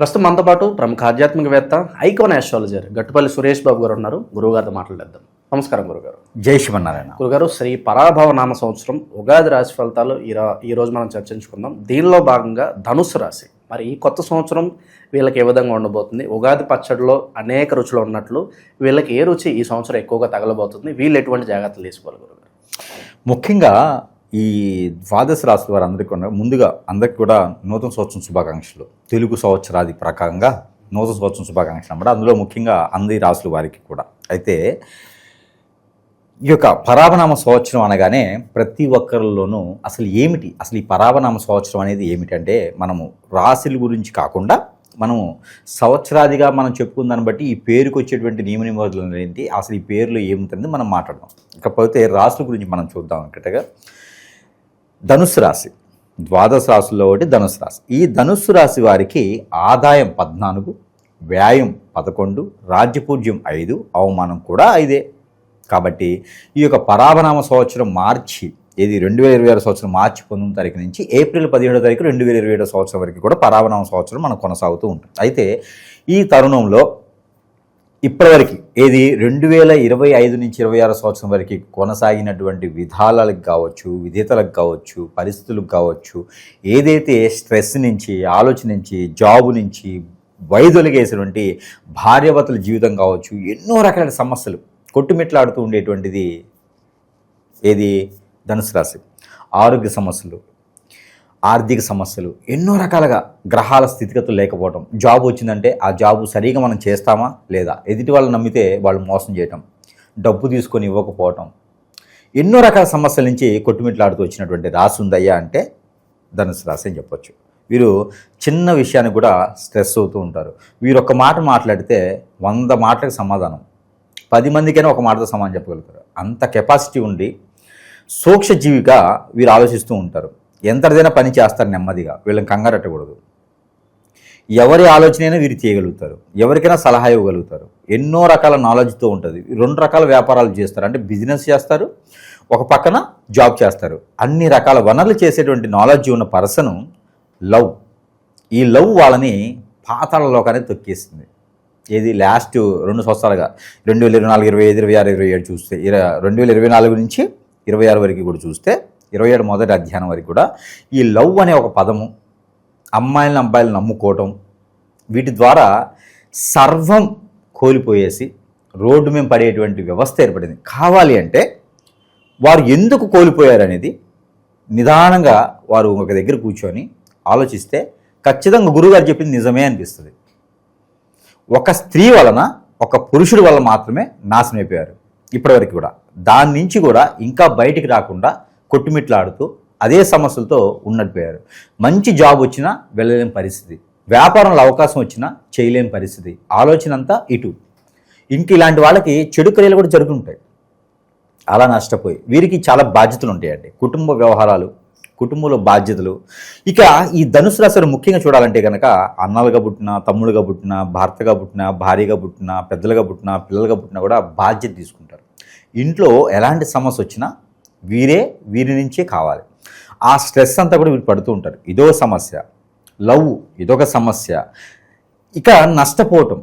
ప్రస్తుతం మనతో పాటు ప్రముఖ ఆధ్యాత్మికవేత్త ఐకోన్ ఆస్ట్రాలజర్ గట్టుపల్లి సురేష్ బాబు గారు ఉన్నారు. గురువుగారితో మాట్లాడేద్దాం. నమస్కారం గురుగారు. జై శివనారాయణ గురుగారు శ్రీ పరాభవ నామ సంవత్సరం ఉగాది రాశి ఫలితాలు ఈ రోజు మనం చర్చించుకుందాం. దీనిలో భాగంగా ధనుస్సు రాశి. మరి ఈ కొత్త సంవత్సరం వీళ్ళకి ఏ విధంగా ఉండబోతుంది? ఉగాది పచ్చడిలో అనేక రుచులు ఉన్నట్లు వీళ్ళకి ఏ రుచి ఈ సంవత్సరం ఎక్కువగా తగలబోతుంది? వీళ్ళు ఎటువంటి జాగ్రత్తలు తీసుకోవాలి గురుగారు? ముఖ్యంగా ఈ ద్వాదశ రాశుల వారు అందరికీ కూడా ముందుగా అందరికీ కూడా నూతన సంవత్సరం శుభాకాంక్షలు. తెలుగు సంవత్సరాది ప్రకారంగా నూతన సంవత్సరం శుభాకాంక్షలు అన్నమాట. అందులో ముఖ్యంగా అంది రాశుల వారికి కూడా. అయితే ఈ యొక్క పరాభనామ సంవత్సరం అనగానే ప్రతి ఒక్కరిలోనూ అసలు ఏమిటి? అసలు ఈ పరాభనామ సంవత్సరం అనేది ఏమిటంటే మనము రాశుల గురించి కాకుండా మనము సంవత్సరాదిగా మనం చెప్పుకున్న దాన్ని బట్టి ఈ పేరుకు వచ్చేటువంటి నియమ నిబంధనలు ఏంటి? అసలు ఈ పేర్లు ఏముంటుంది మనం మాట్లాడదాం. ఇకపోతే రాశుల గురించి మనం చూద్దాం. అన్నట్టుగా ధనుసు రాశి. ద్వాదశ రాశుల్లో ఒకటి ధనుసు రాశి. ఈ ధనుస్సు రాశి వారికి ఆదాయం పద్నాలుగు వ్యాయం పదకొండు రాజ్యపూజ్యం ఐదు అవమానం కూడా ఐదే. కాబట్టి ఈ యొక్క పరాభనామ సంవత్సరం మార్చి ఇది రెండు వేల ఇరవై ఆరు సంవత్సరం మార్చి పంతొమ్మిది తారీఖు నుంచి ఏప్రిల్ పదిహేడో తారీఖు రెండు వేల ఇరవై ఏడో సంవత్సరం వరకు కూడా పరాభనామ సంవత్సరం మనం కొనసాగుతూ ఉంటుంది. అయితే ఈ తరుణంలో ఇప్పటివరకు ఏది రెండు వేల ఇరవై ఐదు నుంచి ఇరవై ఆరు సంవత్సరం వరకు కొనసాగినటువంటి విధాలకు కావచ్చు విధేతలకు కావచ్చు పరిస్థితులకు కావచ్చు ఏదైతే స్ట్రెస్ నుంచి ఆలోచన నుంచి జాబు నుంచి వైదొలిగేసినటువంటి భార్యవతుల జీవితం కావచ్చు ఎన్నో రకాల సమస్యలు కొట్టుమిట్లాడుతూ ఉండేటువంటిది ఏది? ధనుసు రాశి. ఆరోగ్య సమస్యలు ఆర్థిక సమస్యలు ఎన్నో రకాలుగా గ్రహాల స్థితిగతులు లేకపోవడం జాబ్ వచ్చిందంటే ఆ జాబు సరిగా మనం చేస్తామా లేదా? ఎదుటి వాళ్ళు నమ్మితే వాళ్ళు మోసం చేయటం డబ్బు తీసుకొని ఇవ్వకపోవటం. ఎన్నో రకాల సమస్యల నుంచి కొట్టుమిట్లాడుతూ వచ్చినటువంటి రాశి ఉందయ్యా అంటే ధనుసు రాశి అని చెప్పొచ్చు. వీరు చిన్న విషయానికి కూడా స్ట్రెస్ అవుతూ ఉంటారు. వీరు ఒక మాట మాట్లాడితే వంద మాటలకు సమాధానం. పది మందికైనా ఒక మాటతో సమాధానం చెప్పగలుగుతారు. అంత కెపాసిటీ ఉండి సూక్ష్మజీవిగా వీరు ఆలోచిస్తూ ఉంటారు. ఎంతటిదైనా పని చేస్తారు నెమ్మదిగా వీళ్ళని కంగారట్టకూడదు ఎవరి ఆలోచనైనా వీరు చేయగలుగుతారు. ఎవరికైనా సలహా ఇవ్వగలుగుతారు. ఎన్నో రకాల నాలెడ్జ్తో ఉంటుంది. రెండు రకాల వ్యాపారాలు చేస్తారు. అంటే బిజినెస్ చేస్తారు ఒక పక్కన జాబ్ చేస్తారు. అన్ని రకాల వనరులు చేసేటువంటి నాలెడ్జ్ ఉన్న పర్సన్ లవ్. ఈ లవ్ వాళ్ళని పాతాళ లోకాన్ని తొక్కేస్తుంది. ఏది లాస్ట్ రెండు సంవత్సరాలుగా రెండు వేల ఇరవై నాలుగు ఇరవై ఐదు ఇరవై ఆరు ఇరవై ఏడు చూస్తే ఇర రెండు వేల ఇరవై నాలుగు నుంచి ఇరవై ఆరు వరకు కూడా చూస్తే ఇరవై ఏడు మొదటి అధ్యాయం వరకు కూడా ఈ లవ్ అనే ఒక పదము అమ్మాయిలను అబ్బాయిలను నమ్ముకోవటం వీటి ద్వారా సర్వం కోల్పోయేసి రోడ్డు మీద పడేటువంటి వ్యవస్థ ఏర్పడింది. కావాలి అంటే వారు ఎందుకు కోల్పోయారనేది నిదానంగా వారు ఒక దగ్గర కూర్చొని ఆలోచిస్తే ఖచ్చితంగా గురుగారు చెప్పింది నిజమే అనిపిస్తుంది. ఒక స్త్రీ వలన ఒక పురుషుడి వల్ల మాత్రమే నాశనం అయిపోయారు ఇప్పటివరకు కూడా. దాని నుంచి కూడా ఇంకా బయటికి రాకుండా కొట్టుమిట్లాడుతూ అదే సమస్యలతో ఉన్నట్టుపోయారు మంచి జాబ్ వచ్చినా వెళ్ళలేని పరిస్థితి. వ్యాపారంలో అవకాశం వచ్చినా చేయలేని పరిస్థితి. ఆలోచన అంతా ఇటు. ఇంక ఇలాంటి వాళ్ళకి చెడు క్రియలు కూడా జరుగుతుంటాయి. అలా నష్టపోయి. వీరికి చాలా బాధ్యతలు ఉంటాయండి. కుటుంబ వ్యవహారాలు కుటుంబంలో బాధ్యతలు. ఇక ఈ ధనుసు రాశిని ముఖ్యంగా చూడాలంటే కనుక అన్నలుగా పుట్టిన తమ్ముడుగా పుట్టిన భర్తగా పుట్టిన భార్యగా పుట్టిన పెద్దలుగా పుట్టిన పిల్లలుగా పుట్టినా కూడా బాధ్యత తీసుకుంటారు. ఇంట్లో ఎలాంటి సమస్య వచ్చినా వీరే వీరి నుంచే కావాలి. ఆ స్ట్రెస్ అంతా కూడా వీరు పడుతూ ఉంటారు. ఇదో సమస్య. లవ్ ఇదొక సమస్య. ఇక నష్టపోవటం.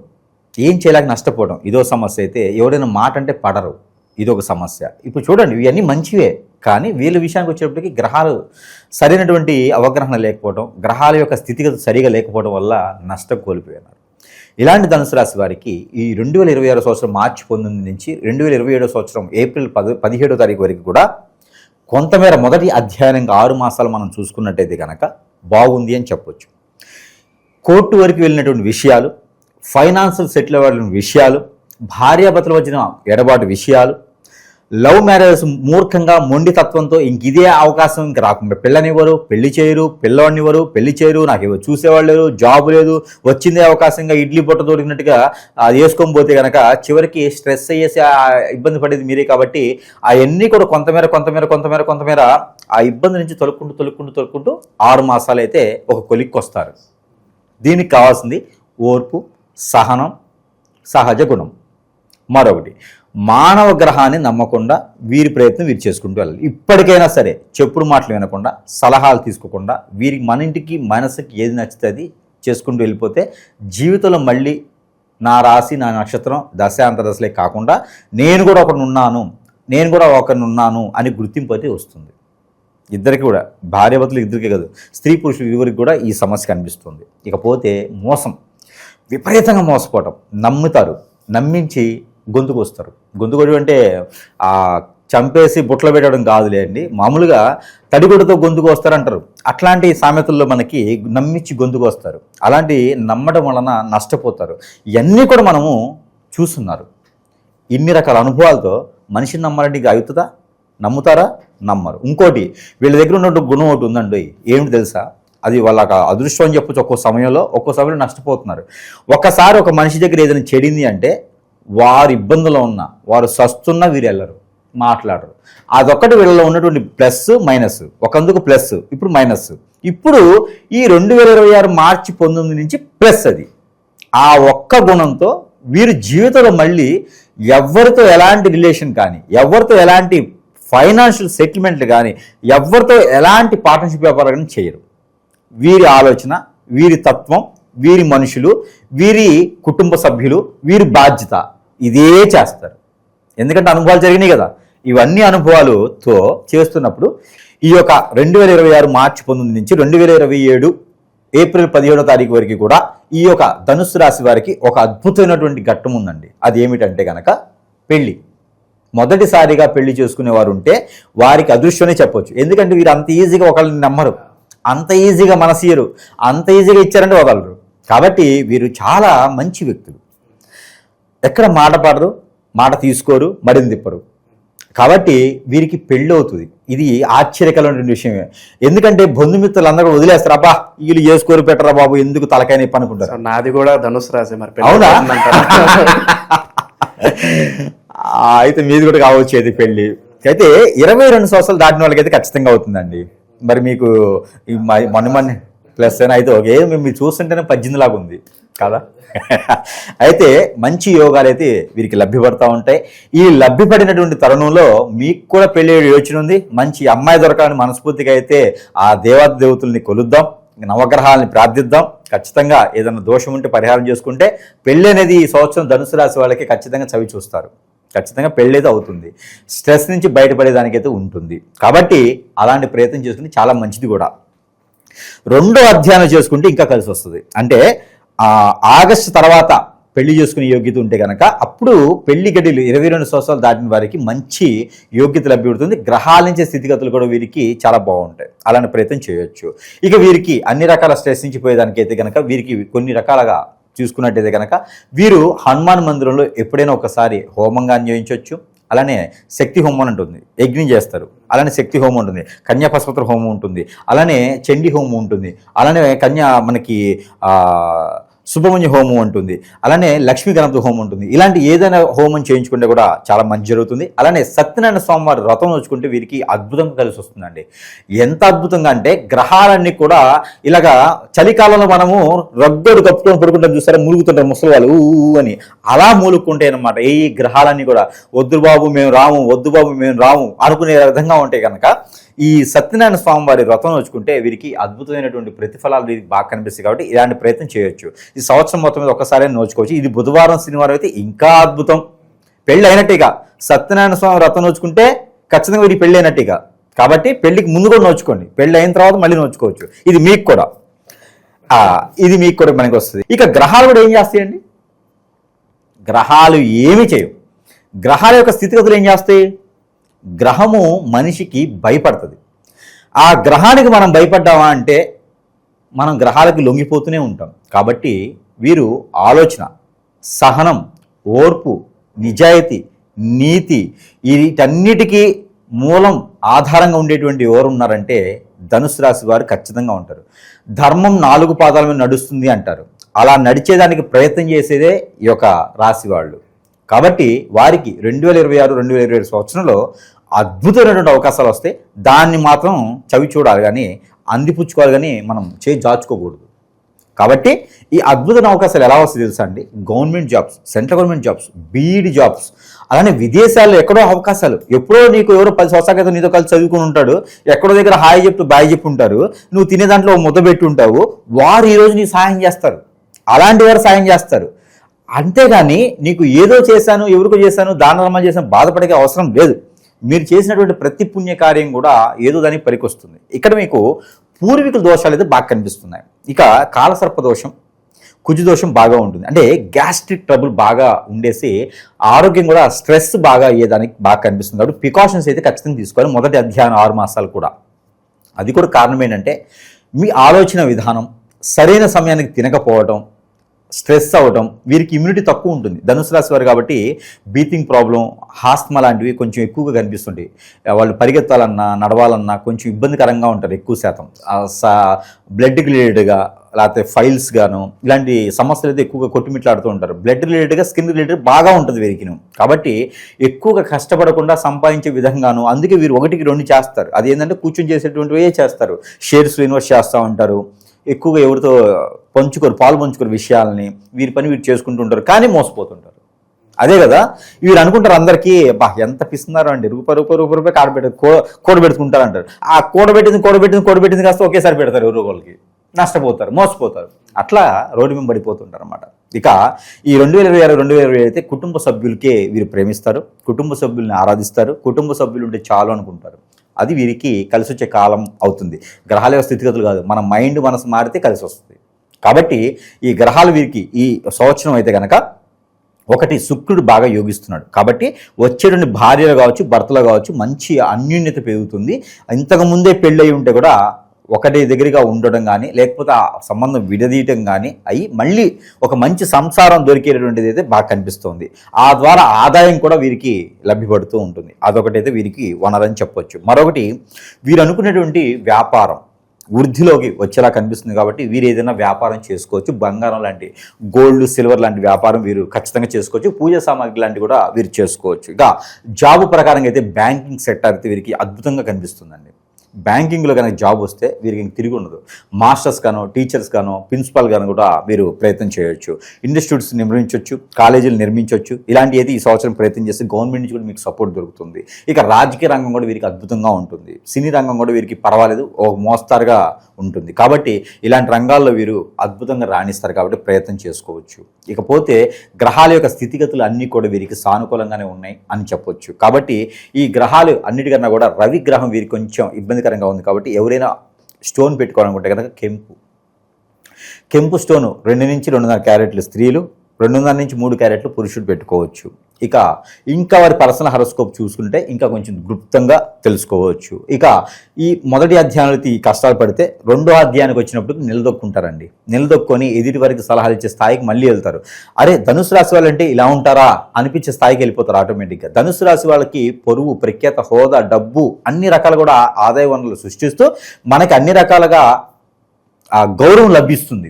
ఏం చేయలేక నష్టపోవటం. ఇదో సమస్య అయితే ఎవరైనా మాట అంటే పడరు. ఇదొక సమస్య. ఇప్పుడు చూడండి ఇవన్నీ మంచివే. కానీ వీళ్ళ విషయానికి వచ్చేటప్పటికి గ్రహాలు సరైనటువంటి అవగాహన లేకపోవడం గ్రహాల యొక్క స్థితిగతి సరిగా లేకపోవడం వల్ల నష్టం కోల్పోయినారు. ఇలాంటి ధనుసు రాశి వారికి ఈ రెండు వేల ఇరవై ఆరో సంవత్సరం మార్చి పంతొమ్మిది నుంచి రెండు వేల ఇరవై ఏడో సంవత్సరం ఏప్రిల్ పది పదిహేడో తారీఖు వరకు కూడా కొంతమేర మొదటి అధ్యయనంగా ఆరు మాసాలు మనం చూసుకున్నట్టయితే కనుక బాగుంది అని చెప్పొచ్చు. కోర్టు వరకు వెళ్ళినటువంటి విషయాలు ఫైనాన్షియల్ సెటిల్ అవ్వాలని విషయాలు భార్యాభర్తలు వచ్చిన ఎడబాటు విషయాలు లవ్ మ్యారేజ్ మూర్ఖంగా మొండి తత్వంతో ఇంక ఇదే అవకాశం. ఇంక రాకుండా పిల్లనివ్వరు పెళ్ళి చేయరు పిల్లవాడినివ్వరు పెళ్ళి చేయరు నాకు ఎవరు చూసేవాళ్ళు లేరు జాబ్ లేదు. వచ్చిందే అవకాశంగా ఇడ్లీ పొట్ట దొరికినట్టుగా అది వేసుకొని పోతే కనుక చివరికి స్ట్రెస్ అయ్యేసి ఆ ఇబ్బంది పడేది మీరే కాబట్టి అవన్నీ కూడా కొంతమేర కొంతమేర కొంతమేర కొంతమేర ఆ ఇబ్బంది నుంచి తొలుక్కుంటూ తొలుక్కుంటూ తొలుక్కుంటూ ఆరు మాసాలు అయితే ఒక కొలిక్కి వస్తారు. దీనికి కావాల్సింది ఓర్పు సహనం సహజ గుణం. మరొకటి మానవ గ్రహాన్ని నమ్మకుండా వీరి ప్రయత్నం వీరు చేసుకుంటూ వెళ్ళాలి. ఇప్పటికైనా సరే చెప్పుడు మాటలు వినకుండా సలహాలు తీసుకోకుండా వీరికి మన ఇంటికి మనసుకి ఏది నచ్చితే అది చేసుకుంటూ వెళ్ళిపోతే జీవితంలో మళ్ళీ నా రాశి నా నక్షత్రం దశ దశలే కాకుండా నేను కూడా ఒకరిని ఉన్నాను నేను కూడా ఒకరిని ఉన్నాను అని గుర్తింపు అయితే వస్తుంది. ఇద్దరికి కూడా భార్యభర్తలు ఇద్దరికే కాదు స్త్రీ పురుషులు ఇరువురికి కూడా ఈ సమస్య కనిపిస్తుంది. ఇకపోతే మోసం విపరీతంగా మోసపోవటం నమ్ముతారు. నమ్మించి గొంతుకు వస్తారు. గొంతుకొడి అంటే ఆ చంపేసి బుట్టలు పెట్టడం కాదులే అండి. మామూలుగా తడిగుడ్డతో గొంతుకు వస్తారంటారు. అట్లాంటి సామెతల్లో మనకి నమ్మించి గొంతుకు వస్తారు. అలాంటి నమ్మడం వలన నష్టపోతారు. ఇవన్నీ కూడా మనము చూస్తున్నారు. ఇన్ని రకాల అనుభవాలతో మనిషిని నమ్మాలంటే ఇక అవుతుందా? నమ్ముతారా? నమ్మరు. ఇంకోటి వీళ్ళ దగ్గర ఉన్న గుణం ఒకటి ఉందండి. ఏమిటి తెలుసా? అది వాళ్ళ అదృష్టం అని చెప్పొచ్చు ఒక్కో సమయంలో ఒక్కో సమయంలో నష్టపోతున్నారు. ఒక్కసారి ఒక మనిషి దగ్గర ఏదైనా చెడింది అంటే వారు ఇబ్బందులో ఉన్న వారు సస్తున్నా వీరు వెళ్ళరు మాట్లాడరు. అదొక్కటి వీళ్ళలో ఉన్నటువంటి ప్లస్ మైనస్. ఒకందుకు ప్లస్ ఇప్పుడు మైనస్. ఇప్పుడు ఈ రెండు వేల ఇరవై ఆరు మార్చి పంతొమ్మిది నుంచి ప్లస్ అది. ఆ ఒక్క గుణంతో వీరు జీవితంలో మళ్ళీ ఎవరితో ఎలాంటి రిలేషన్ కానీ ఎవరితో ఎలాంటి ఫైనాన్షియల్ సెటిల్మెంట్లు కానీ ఎవరితో ఎలాంటి పార్ట్నర్షిప్ వ్యాపారాలు కానీ చేయరు. వీరి ఆలోచన వీరి తత్వం వీరి మనుషులు వీరి కుటుంబ సభ్యులు వీరి బాధ్యత. ఇదే చేస్తారు. ఎందుకంటే అనుభవాలు జరిగినాయి కదా. ఇవన్నీ అనుభవాలతో చేస్తున్నప్పుడు ఈ యొక్క రెండు వేల ఇరవై ఆరు మార్చి పంతొమ్మిది నుంచి రెండు వేల ఇరవై ఏడు ఏప్రిల్ పదిహేడో తారీఖు వరకు కూడా ఈ యొక్క ధనుస్సు రాశి వారికి ఒక అద్భుతమైనటువంటి ఘట్టం ఉందండి. అది ఏమిటంటే కనుక పెళ్ళి. మొదటిసారిగా పెళ్ళి చేసుకునే వారు ఉంటే వారికి అదృష్టమే చెప్పొచ్చు. ఎందుకంటే వీరు అంత ఈజీగా ఒకళ్ళని నమ్మరు. అంత ఈజీగా మనసీయరు అంత ఈజీగా ఇచ్చారంటే వదలరు. కాబట్టి వీరు చాలా మంచి వ్యక్తులు. ఎక్కడ మాట పడరు మాట తీసుకోరు మడిని తిప్పరు. కాబట్టి వీరికి పెళ్ళి అవుతుంది. ఇది ఆశ్చర్యకరమైన విషయమే. ఎందుకంటే బంధుమిత్రులు అందరూ వదిలేస్తారు అబ్బా వీళ్ళు చేసుకోరు పెట్టరా బాబు? ఎందుకు తలకాయ నొప్పి అనుకుంటారు? నాది కూడా ధనుసు రాశి మరి అవునా? అయితే మీది కూడా కావచ్చు అది పెళ్ళి అయితే ఇరవై రెండు సంవత్సరాలు దాటిన వాళ్ళకి అయితే ఖచ్చితంగా అవుతుందండి. మరి మీకు మొన్న మొన్న ప్లస్ అయితే ఓకే మీరు చూస్తుంటేనే పద్దెనిమిది లాగా ఉంది. కాదా? అయితే మంచి యోగాలు అయితే వీరికి లభ్యపడతా ఉంటాయి. ఈ లభ్యపడినటువంటి తరుణంలో మీకు కూడా పెళ్ళి యోచన ఉంది మంచి అమ్మాయి దొరకాలని మనస్ఫూర్తిగా అయితే ఆ దేవత దేవతల్ని కొలుద్దాం. నవగ్రహాలని ప్రార్థిద్దాం. ఖచ్చితంగా ఏదైనా దోషం ఉంటే పరిహారం చేసుకుంటే పెళ్ళి అనేది ఈ సంవత్సరం ధనుసు రాశి వాళ్ళకి ఖచ్చితంగా చవి చూస్తారు. ఖచ్చితంగా పెళ్ళైతే అవుతుంది. స్ట్రెస్ నుంచి బయటపడేదానికైతే ఉంటుంది. కాబట్టి అలాంటి ప్రయత్నం చేసుకుని చాలా మంచిది కూడా. రెండో అధ్యయనం చేసుకుంటే ఇంకా కలిసి వస్తుంది. అంటే ఆగస్టు తర్వాత పెళ్ళి చేసుకునే యోగ్యత ఉంటే కనుక అప్పుడు పెళ్ళి గడిలు ఇరవై రెండు సంవత్సరాలు దాటిన వారికి మంచి యోగ్యత లభ్యపడుతుంది గ్రహాల నుంచి స్థితిగతులు కూడా వీరికి చాలా బాగుంటాయి. అలాంటి ప్రయత్నం చేయొచ్చు. ఇక వీరికి అన్ని రకాల స్ట్రెస్ నుంచి పోయేదానికైతే కనుక వీరికి కొన్ని రకాలుగా చూసుకున్నట్టయితే కనుక వీరు హనుమాన్ మందిరంలో ఎప్పుడైనా ఒకసారి హోమంగా అన్వయించవచ్చు అలానే శక్తి హోమం అని ఉంటుంది యజ్ఞం చేస్తారు. అలానే శక్తి హోమం ఉంటుంది. కన్యా పశుపత్ర హోమం ఉంటుంది. అలానే చండీ హోమం ఉంటుంది. అలానే కన్యా మనకి సుబ్రహ్మణ్య హోమం ఉంటుంది అలానే లక్ష్మీ గణపతి హోమం ఉంటుంది. ఇలాంటి ఏదైనా హోమం చేయించుకుంటే కూడా చాలా మంచి జరుగుతుంది. అలానే సత్యనారాయణ స్వామివారి వ్రతం వచ్చుకుంటే వీరికి అద్భుతంగా కలిసి వస్తుందండి. ఎంత అద్భుతంగా అంటే గ్రహాలన్నీ కూడా ఇలాగా చలికాలంలో మనము రగ్గడు కప్పుకొని పడుకుంటాం చూసారా ములుగుతుంటారు ముసలి వాళ్ళు ఊ ఊ అని. అలా మూలుక్కుంటే అనమాట ఈ గ్రహాలన్నీ కూడా. వద్దు బాబు మేము రాము. వద్దు బాబు మేము రాము అనుకునే విధంగా ఉంటాయి కనుక ఈ సత్యనారాయణ స్వామి వారి వ్రతం వచ్చుకుంటే వీరికి అద్భుతమైనటువంటి ప్రతిఫలాలు వీరికి బాగా కనిపిస్తాయి కాబట్టి ఇలాంటి ప్రయత్నం చేయొచ్చు. ఈ సంవత్సరం మొత్తం మీద ఒక్కసారి నోచుకోవచ్చు. ఇది బుధవారం శనివారం అయితే ఇంకా అద్భుతం. పెళ్ళి అయినట్టుగా సత్యనారాయణ స్వామి వ్రతం నోచుకుంటే ఖచ్చితంగా వీరికి పెళ్ళి అయినట్టుగా కాబట్టి పెళ్ళికి ముందు కూడా నోచుకోండి. పెళ్ళి అయిన తర్వాత మళ్ళీ నోచుకోవచ్చు. ఇది మీకు కూడా. ఇది మీకు కూడా మనకి వస్తుంది. ఇక గ్రహాలు కూడా ఏం చేస్తాయండి? గ్రహాలు ఏమి చేయవు. గ్రహాల యొక్క స్థితిగతులు ఏం చేస్తాయి? గ్రహము మనిషికి భయపడుతుంది. ఆ గ్రహానికి మనం భయపడ్డామా అంటే మనం గ్రహాలకి లొంగిపోతూనే ఉంటాం. కాబట్టి వీరు ఆలోచన సహనం ఓర్పు నిజాయితీ నీతి వీటన్నిటికీ మూలం ఆధారంగా ఉండేటువంటి ఎవరు ఉన్నారంటే ధనుసు రాశి వారు ఖచ్చితంగా ఉంటారు. ధర్మం నాలుగు పాదాల మీద నడుస్తుంది అంటారు. అలా నడిచేదానికి ప్రయత్నం చేసేదే ఈ యొక్క రాశి వాళ్ళు. కాబట్టి వారికి రెండు వేల ఇరవై ఆరు రెండు వేల ఇరవై ఏడు సంవత్సరంలో అద్భుతమైనటువంటి అవకాశాలు వస్తే దాన్ని మాత్రం చవి చూడాలి కానీ అందిపుచ్చుకోవాలి కానీ మనం చేయి జాచుకోకూడదు. కాబట్టి ఈ అద్భుతమైన అవకాశాలు ఎలా వస్తాయి తెలుసా అండి? Government jobs central government jobs BEd jobs అలానే విదేశాల్లో ఎక్కడో అవకాశాలు. ఎప్పుడో నీకు ఎవరో పది సంవత్సరాల క్రితం నీతో కలిసి చదువుకుని ఉంటాడు ఎక్కడో దగ్గర హాయి చెప్తూ బాయ్ చెప్పు ఉంటారు నువ్వు తినే దాంట్లో ఓ ముద్ద పెట్టి ఉంటావు వారు ఈరోజు నీకు సాయం చేస్తారు. అలాంటి వారు సాయం చేస్తారు. అంతేగాని నీకు ఏదో చేశాను ఎవరికో చేశాను దాన ధర్మం చేశాను బాధపడే అవసరం లేదు. మీరు చేసినటువంటి ప్రతి పుణ్య కార్యం కూడా ఏదో దానికి పనికొస్తుంది. ఇక్కడ మీకు పూర్వీకుల దోషాలు అయితే బాగా కనిపిస్తున్నాయి. ఇక కాలసర్ప దోషం కుజు దోషం బాగా ఉంటుంది. అంటే గ్యాస్ట్రిక్ ట్రబుల్ బాగా ఉండేసి ఆరోగ్యం కూడా స్ట్రెస్ బాగా అయ్యేదానికి బాగా కనిపిస్తుంది. కాబట్టి ప్రికాషన్స్ అయితే ఖచ్చితంగా తీసుకోవాలి. మొదటి అధ్యాయం ఆరు మాసాలు కూడా. అది కూడా కారణం ఏంటంటే మీ ఆలోచన విధానం సరైన సమయానికి తినకపోవడం స్ట్రెస్ అవ్వడం వీరికి ఇమ్యూనిటీ తక్కువ ఉంటుంది. ధనుసు రాశి వారు కాబట్టి బీతింగ్ ప్రాబ్లం హాస్మా లాంటివి కొంచెం ఎక్కువగా కనిపిస్తుంటాయి. వాళ్ళు పరిగెత్తాలన్నా నడవాలన్నా కొంచెం ఇబ్బందికరంగా ఉంటారు ఎక్కువ శాతం. బ్లడ్ రిలేటెడ్గా లేకపోతే ఫైల్స్ గాను ఇలాంటి సమస్యలు అయితే ఎక్కువగా కొట్టుమిట్లాడుతూ ఉంటారు. బ్లడ్ రిలేటెడ్గా స్కిన్ రిలేటెడ్ బాగా ఉంటుంది వీరికి కాబట్టి ఎక్కువగా కష్టపడకుండా సంపాదించే విధంగాను అందుకే వీరు ఒకటికి రెండు చేస్తారు. అది ఏంటంటే కూర్చొని చేసేటువంటివే చేస్తారు. షేర్స్ ఇన్వెస్ట్ చేస్తూ ఉంటారు. ఎక్కువగా ఎవరితో పంచుకోరు పాలు పంచుకోరు విషయాలని వీరి పని వీరు చేసుకుంటూ ఉంటారు కానీ మోసపోతుంటారు. అదే కదా వీరు అనుకుంటారు అందరికీ బా ఎంత పిస్తున్నారు అండి రూపాయి రూపాయి రూపాయి రూపాయి కాడబెట్ట కూడబెట్టుకుంటారు అంటారు ఆ కూడబెట్టింది కూడబెట్టింది కూడబెట్టింది కాస్త ఒకేసారి పెడతారు ఎవరో వాళ్ళకి నష్టపోతారు మోసపోతారు. అట్లా రోడ్డు మీద పడిపోతుంటారు అనమాట ఇక ఈ రెండు వేల ఇరవై ఆరు రెండు వేల ఇరవై అయితే కుటుంబ సభ్యులకే వీరు ప్రేమిస్తారు కుటుంబ సభ్యుల్ని ఆరాధిస్తారు కుటుంబ సభ్యులు ఉంటే చాలు అనుకుంటారు. అది వీరికి కలిసి వచ్చే కాలం అవుతుంది. గ్రహాల యొక్క స్థితిగతులు కాదు. మన మైండ్ మనసు మారితే కలిసి వస్తుంది. కాబట్టి ఈ గ్రహాలు వీరికి ఈ సంవత్సరం అయితే కనుక ఒకటి శుక్రుడు బాగా యోగిస్తున్నాడు. కాబట్టి వచ్చేటువంటి భార్యలు కావచ్చు భర్తలు కావచ్చు మంచి అన్యోన్యత పెరుగుతుంది. ఇంతకు ముందే పెళ్ళయి ఉంటే కూడా ఒకటి దగ్గరగా ఉండడం కానీ లేకపోతే ఆ సంబంధం విడదీయటం కానీ అయ్యి మళ్ళీ ఒక మంచి సంసారం దొరికేటటువంటిది అయితే బాగా కనిపిస్తుంది. ఆ ద్వారా ఆదాయం కూడా వీరికి లభ్యపడుతూ ఉంటుంది. అదొకటి అయితే వీరికి వనరని చెప్పొచ్చు. మరొకటి వీరు అనుకునేటువంటి వ్యాపారం వృద్ధిలోకి వచ్చేలా కనిపిస్తుంది కాబట్టి వీరు ఏదైనా వ్యాపారం చేసుకోవచ్చు. బంగారం లాంటి గోల్డ్ సిల్వర్ లాంటి వ్యాపారం వీరు ఖచ్చితంగా చేసుకోవచ్చు. పూజ సామాగ్రి లాంటివి కూడా వీరు చేసుకోవచ్చు. ఇక జాబ్ ప్రకారంగా అయితే బ్యాంకింగ్ సెక్టర్ అయితే వీరికి అద్భుతంగా కనిపిస్తుందండి. బ్యాంకింగ్లో కనుక జాబ్ వస్తే వీరికి ఇంక తిరిగి ఉండదు. మాస్టర్స్ కానో టీచర్స్ కానో ప్రిన్సిపాల్ గానో కూడా మీరు ప్రయత్నం చేయొచ్చు. ఇన్స్టిట్యూట్స్ నిర్మించవచ్చు కాలేజీలు నిర్మించవచ్చు ఇలాంటి ఏది ఈ సంవత్సరం ప్రయత్నం చేస్తే గవర్నమెంట్ నుంచి కూడా మీకు సపోర్ట్ దొరుకుతుంది. ఇక రాజకీయ రంగం కూడా వీరికి అద్భుతంగా ఉంటుంది. సినీ రంగం కూడా వీరికి పర్వాలేదు ఒక మోస్తారుగా ఉంటుంది. కాబట్టి ఇలాంటి రంగాల్లో వీరు అద్భుతంగా రాణిస్తారు కాబట్టి ప్రయత్నం చేసుకోవచ్చు. ఇకపోతే గ్రహాల యొక్క స్థితిగతులు అన్నీ కూడా వీరికి సానుకూలంగానే ఉన్నాయి అని చెప్పొచ్చు. కాబట్టి ఈ గ్రహాలు అన్నిటికన్నా కూడా రవి గ్రహం వీరికి కొంచెం ఇబ్బంది ఇబ్బందికరంగా ఉంది కాబట్టి ఎవరైనా స్టోన్ పెట్టుకోవాలనుకుంటే కనుక కెంపు. కెంపు స్టోను రెండు నుంచి రెండున్నర క్యారెట్లు స్త్రీలు రెండున్నర నుంచి మూడు క్యారెట్లు పురుషుడు పెట్టుకోవచ్చు. ఇక ఇంకా వారి పర్సనల్ హరోస్కోప్ చూసుకుంటే ఇంకా కొంచెం గుప్తంగా తెలుసుకోవచ్చు. ఇక ఈ మొదటి అధ్యాయంలో కష్టాలు పడితే రెండో అధ్యాయానికి వచ్చినప్పుడు నిలదొక్కుంటారండి. నిలదొక్కుని ఎదుటి వారికి సలహాలు ఇచ్చే స్థాయికి మళ్ళీ వెళ్తారు. అరే ధనుసు రాశి వాళ్ళంటే ఇలా ఉంటారా? అనిపించే స్థాయికి వెళ్ళిపోతారు ఆటోమేటిక్గా. ధనుసు రాశి వాళ్ళకి పొరుగు ప్రఖ్యాత హోదా డబ్బు అన్ని రకాలు కూడా ఆదాయ వనరులు సృష్టిస్తూ మనకి అన్ని రకాలుగా ఆ గౌరవం లభిస్తుంది.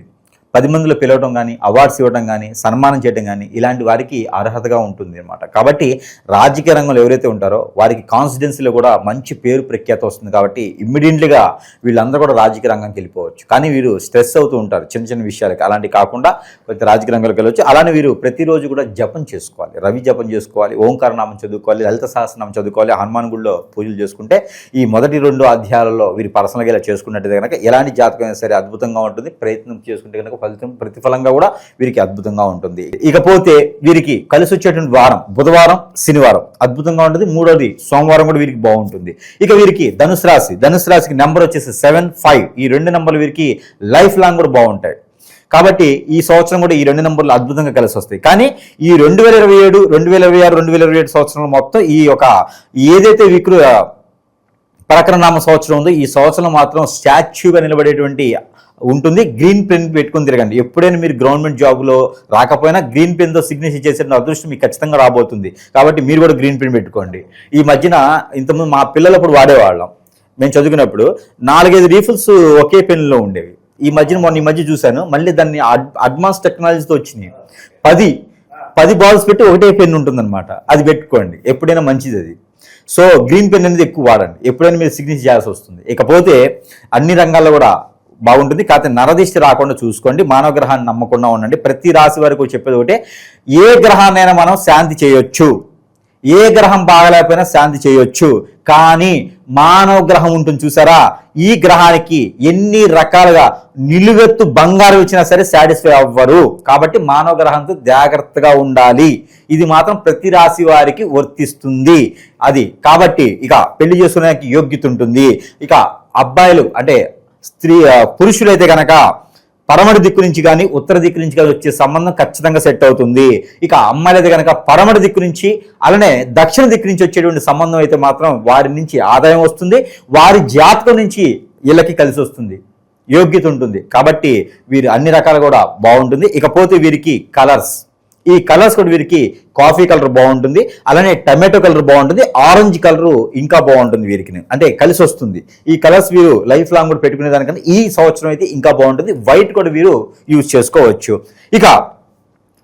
పది మందిలో పిలవడం కానీ అవార్డ్స్ ఇవ్వడం కానీ సన్మానం చేయడం కానీ ఇలాంటి వారికి అర్హతగా ఉంటుంది అనమాట కాబట్టి రాజకీయ రంగంలో ఎవరైతే ఉంటారో వారికి కాన్స్టిట్యున్సీలో కూడా మంచి పేరు ప్రఖ్యాత వస్తుంది కాబట్టి ఇమ్మీడియట్లీగా వీళ్ళందరూ కూడా రాజకీయ రంగంకి వెళ్ళిపోవచ్చు. కానీ వీరు స్ట్రెస్ అవుతూ ఉంటారు చిన్న చిన్న విషయాలకి. అలాంటివి కాకుండా కొంత రాజకీయ రంగంలోకి వెళ్ళవచ్చు అలానే వీరు ప్రతిరోజు కూడా జపం చేసుకోవాలి. రవి జపం చేసుకోవాలి ఓంకారనామం చదువుకోవాలి లలిత సహస్రనామం చదువుకోవాలి హనుమాన్ గుడిలో పూజలు చేసుకుంటే ఈ మొదటి రెండు అధ్యాయాలలో వీరు పర్సనల్గా ఇలా చేసుకున్నట్టయితే కనుక ఎలాంటి జాతకం అయినా సరే అద్భుతంగా ఉంటుంది. ప్రయత్నం చేసుకుంటే కనుక ఫలితం ప్రతిఫలంగా కూడా వీరికి అద్భుతంగా ఉంటుంది. ఇకపోతే వీరికి కలిసి వచ్చేటువంటి వారం బుధవారం శనివారం అద్భుతంగా ఉంటుంది. మూడోది సోమవారం కూడా వీరికి బాగుంటుంది. ఇక వీరికి ధనుసు రాశి ధనుసు రాశికి నెంబర్ వచ్చేసి సెవెన్ ఫైవ్ ఈ రెండు నెంబర్లు వీరికి లైఫ్ లాంగ్ కూడా బాగుంటాయి. కాబట్టి ఈ సంవత్సరం కూడా ఈ రెండు నెంబర్లు అద్భుతంగా కలిసి వస్తాయి. కానీ ఈ రెండు వేల ఇరవై ఏడు రెండు వేల ఇరవై ఆరు రెండు వేల ఇరవై ఏడు సంవత్సరంలో మొత్తం ఈ యొక్క ఏదైతే విక్రు పరకరనామ సంవత్సరం ఉందో ఈ సంవత్సరం మాత్రం స్టాచ్యూగా నిలబడేటువంటి ఉంటుంది. గ్రీన్ పెన్ పెట్టుకుని తిరగండి. ఎప్పుడైనా మీరు గవర్నమెంట్ జాబ్లో రాకపోయినా గ్రీన్ పెన్తో సిగ్నేచర్ చేసిన అదృష్టం మీకు ఖచ్చితంగా రాబోతుంది. కాబట్టి మీరు కూడా గ్రీన్ పెన్ పెట్టుకోండి. ఈ మధ్యన ఇంతకుముందు మా పిల్లలప్పుడు వాడేవాళ్ళం. మేము చదువుకున్నప్పుడు నాలుగైదు రీఫిల్స్ ఒకే పెన్లో ఉండేవి. ఈ మధ్యన మొన్న ఈ మధ్య చూశాను. మళ్ళీ దాన్ని అడ్- అడ్వాన్స్ టెక్నాలజీతో వచ్చినాయి. పది పది బాల్స్ పెట్టి ఒకటే పెన్ ఉంటుందన్నమాట. అది పెట్టుకోండి. ఎప్పుడైనా మంచిది అది. సో గ్రీన్ పెన్ అనేది ఎక్కువ వాడండి. ఎప్పుడైనా మీరు సిగ్నేచర్ చేయాల్సి వస్తుంది. ఇకపోతే అన్ని రంగాల్లో కూడా బాగుంటుంది. కాకపోతే నరదిష్టి రాకుండా చూసుకోండి. మానవ గ్రహాన్ని నమ్మకుండా ఉండండి. ప్రతి రాశి వరకు చెప్పేది ఒకటే ఏ గ్రహాన్నైనా మనం శాంతి చేయొచ్చు. ఏ గ్రహం బాగలేకపోయినా శాంతి చేయొచ్చు. కానీ మానవ గ్రహం ఉంటుంది చూసారా? ఈ గ్రహానికి ఎన్ని రకాలుగా నిలువెత్తు బంగారం ఇచ్చినా సరే సాటిస్ఫై అవ్వరు. కాబట్టి మానవ గ్రహంతో జాగ్రత్తగా ఉండాలి. ఇది మాత్రం ప్రతి రాశి వారికి వర్తిస్తుంది. అది కాబట్టి ఇక పెళ్ళి చేసుకునే యోగ్యత ఉంటుంది. ఇక అబ్బాయిలు అంటే స్త్రీ పురుషులైతే కనుక పడమటి దిక్కు నుంచి కానీ ఉత్తర దిక్కు నుంచి కానీ వచ్చే సంబంధం ఖచ్చితంగా సెట్ అవుతుంది. ఇక అమ్మాయిలైతే కనుక పడమటి దిక్కు నుంచి అలానే దక్షిణ దిక్కు నుంచి వచ్చేటువంటి సంబంధం అయితే మాత్రం వారి నుంచి ఆదాయం వస్తుంది. వారి జాతకం నుంచి వీళ్ళకి కలిసి వస్తుంది. యోగ్యత ఉంటుంది. కాబట్టి వీరు అన్ని రకాలు కూడా బాగుంటుంది. ఇకపోతే వీరికి కలర్స్. ఈ కలర్స్ కూడా వీరికి కాఫీ కలర్ బాగుంటుంది అలానే టమాటో కలర్ బాగుంటుంది ఆరెంజ్ కలర్ ఇంకా బాగుంటుంది వీరికి అంటే కలిసి వస్తుంది. ఈ కలర్స్ వీరు లైఫ్ లాంగ్ కూడా పెట్టుకునే దానికన్నా ఈ సంవత్సరం అయితే ఇంకా బాగుంటుంది. వైట్ కూడా వీరు యూజ్ చేసుకోవచ్చు. ఇక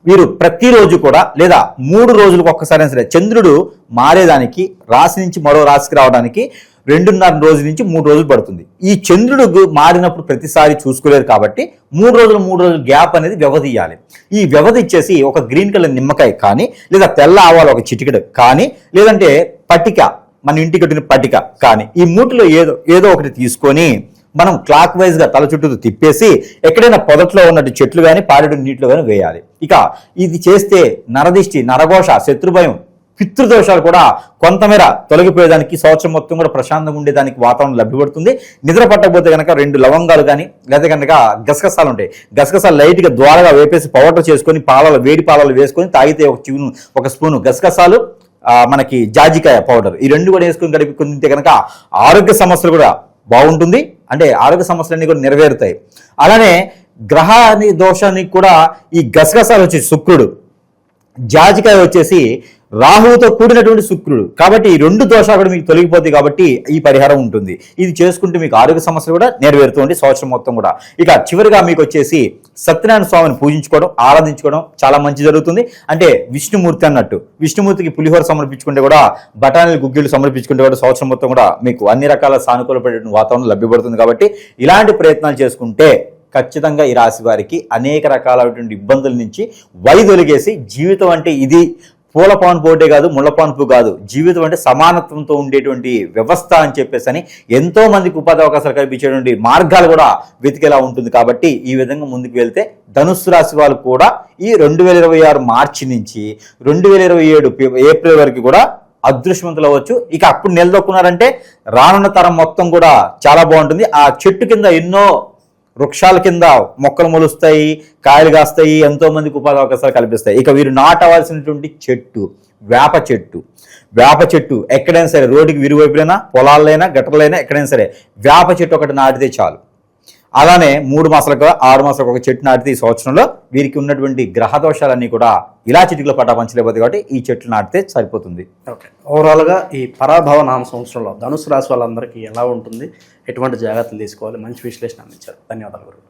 వీరు ప్రతిరోజు కూడా లేదా మూడు రోజులకు ఒక్కసారైనా సరే చంద్రుడు మారేదానికి రాశి నుంచి మరో రాశికి రావడానికి రెండున్నర రోజు నుంచి మూడు రోజులు పడుతుంది. ఈ చంద్రుడు మారినప్పుడు ప్రతిసారి చూసుకోలేరు కాబట్టి మూడు రోజులు మూడు రోజులు గ్యాప్ అనేది వ్యవధి ఇవ్వాలి ఈ వ్యవధి ఇచ్చేసి ఒక గ్రీన్ కలర్ నిమ్మకాయ కానీ లేదా తెల్ల ఆవాలు ఒక చిటికెడు కానీ లేదంటే పట్టిక మన ఇంటికి కట్టిన పటిక కానీ ఈ మూటిలో ఏదో ఏదో ఒకటి తీసుకొని మనం క్లాక్ వైజ్గా తల చుట్టూ తిప్పేసి ఎక్కడైనా పొదట్లో ఉన్నట్టు చెట్లు కానీ పాడేడు నీటిలో కానీ వేయాలి. ఇక ఇది చేస్తే నరదిష్టి నరఘోష శత్రుభయం పితృదోషాలు కూడా కొంతమేర తొలగిపోయేదానికి సంవత్సరం మొత్తం కూడా ప్రశాంతంగా ఉండేదానికి వాతావరణం లభ్యపడుతుంది. నిద్ర పట్టకపోతే కనుక రెండు లవంగాలు కానీ లేదా కనుక గసగసాలు ఉంటాయి. గసగసాలు లైట్గా ద్వారగా వేపేసి పౌడర్ చేసుకొని పాలలో వేడి పాలలు వేసుకొని తాగితే ఒక చివును ఒక స్పూను గసగసాలు మనకి జాజికాయ పౌడర్ ఈ రెండు కూడా వేసుకొని కలిపి తింటే కనుక ఆరోగ్య సమస్యలు కూడా బాగుంటుంది. అంటే ఆరోగ్య సమస్యలన్నీ కూడా నెరవేరుతాయి. అలానే గ్రహాన్ని దోషానికి కూడా ఈ గసగసాలు వచ్చి శుక్రుడు. జాజికాయ వచ్చేసి రాహువుతో కూడినటువంటి శుక్రుడు. కాబట్టి ఈ రెండు దోషాలు కూడా మీకు తొలగిపోతాయి కాబట్టి ఈ పరిహారం ఉంటుంది. ఇది చేసుకుంటే మీకు ఆరోగ్య సమస్యలు కూడా నెరవేరుతుంది సంవత్సరం మొత్తం కూడా. ఇక చివరిగా మీకు వచ్చేసి సత్యనారాయణ స్వామిని పూజించుకోవడం ఆరాధించుకోవడం చాలా మంచి జరుగుతుంది. అంటే విష్ణుమూర్తి అన్నట్టు. విష్ణుమూర్తికి పులిహోర సమర్పించుకుంటే కూడా బఠానీలు గుగ్గిళ్ళు సమర్పించుకుంటే కూడా సంవత్సరం మొత్తం కూడా మీకు అన్ని రకాల సానుకూలపడే వాతావరణం లభ్యపడుతుంది కాబట్టి ఇలాంటి ప్రయత్నాలు చేసుకుంటే ఖచ్చితంగా ఈ రాశి వారికి అనేక రకాలైనటువంటి ఇబ్బందుల నుంచి వైదొలిగేసి జీవితం అంటే ఇది పూల పాన్పు ఒకటే కాదు ముళ్ళ పాన్పు కాదు. జీవితం అంటే సమానత్వంతో ఉండేటువంటి వ్యవస్థ అని చెప్పేసి అని ఎంతో మందికి ఉపాధి అవకాశాలు కల్పించేటువంటి మార్గాలు కూడా వెతికేలా ఉంటుంది. కాబట్టి ఈ విధంగా ముందుకు వెళ్తే ధనుస్సు రాశి వాళ్ళు కూడా ఈ రెండు వేల ఇరవై ఆరు మార్చి నుంచి రెండు వేల ఇరవై ఏడు ఏప్రిల్ వరకు కూడా అదృష్టవంతులు అవ్వచ్చు. ఇక అప్పుడు నిలదొక్కున్నారంటే రానున్న తరం మొత్తం కూడా చాలా బాగుంటుంది. ఆ చెట్టు కింద ఎన్నో వృక్షాల కింద మొక్కలు మొలుస్తాయి కాయలు కాస్తాయి ఎంతో మందికి ఉపాధి అవకాశాలు కల్పిస్తాయి. ఇక వీరు నాటవలసినటువంటి చెట్టు వేప చెట్టు. వేప చెట్టు ఎక్కడైనా సరే రోడ్డుకి విరువైపులైనా పొలాలైనా గట్టర్లైనా ఎక్కడైనా సరే వేప చెట్టు ఒకటి నాటితే చాలు. అలానే మూడు మాసాలకు ఆరు మాసాలకు ఒక చెట్టు నాటితే ఈ సంవత్సరంలో వీరికి ఉన్నటువంటి గ్రహ దోషాలన్నీ కూడా ఇలా చిటికలో పటాపంచలేకపోతే కాబట్టి ఈ చెట్లు నాటితే సరిపోతుంది. ఓకే. ఓవరాల్గా ఈ పరాభవ నామ సంవత్సరంలో ధనుసు రాశి వాళ్ళందరికీ ఎలా ఉంటుంది? ఎటువంటి జాగ్రత్తలు తీసుకోవాలి? మంచి విశ్లేషణ అందించారు. ధన్యవాదాలు గురు